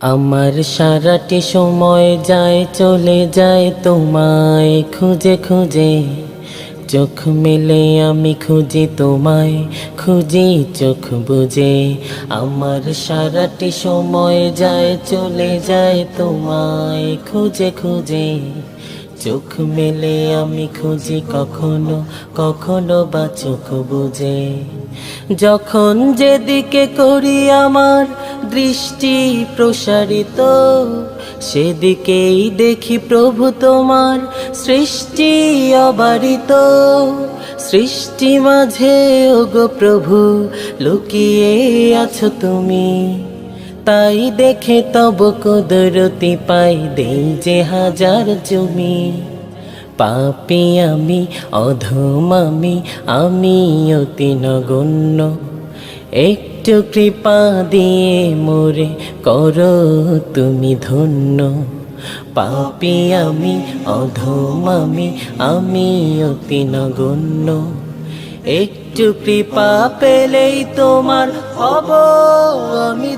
আমার সারাটি সময় যায়, চলে যায় তোমায় খুঁজে খুঁজে। চোখ মেলে আমি খুঁজি তোমায়, খুঁজি চোখ বুঝে। আমার সারাটি সময় যায়, চলে যায় তোমায় খুঁজে খুঁজে। চোখ মেলে আমি খুঁজি কখনো কখনো বা চোখ বুঝে। যখন যেদিকে করি আমার দৃষ্টি প্রসারিত। সেদিকেই দেখি প্রভু তোমার সৃষ্টি অবারিত। সৃষ্টি মাঝে, ওগো প্রভু, লুকিয়ে আছো তুমি। তাই দেখে তব কুদরতি পাই দেই যে হাজার জমি। পাপি আমি, অধম আমি আমি অতি নগণ্য একটু কৃপা দিয়ে মোরে করো তুমি ধন্য। পাপি আমি, অধম আমি আমি অতি নগণ্য। একটু কৃপা পেলেই তোমার হব আমি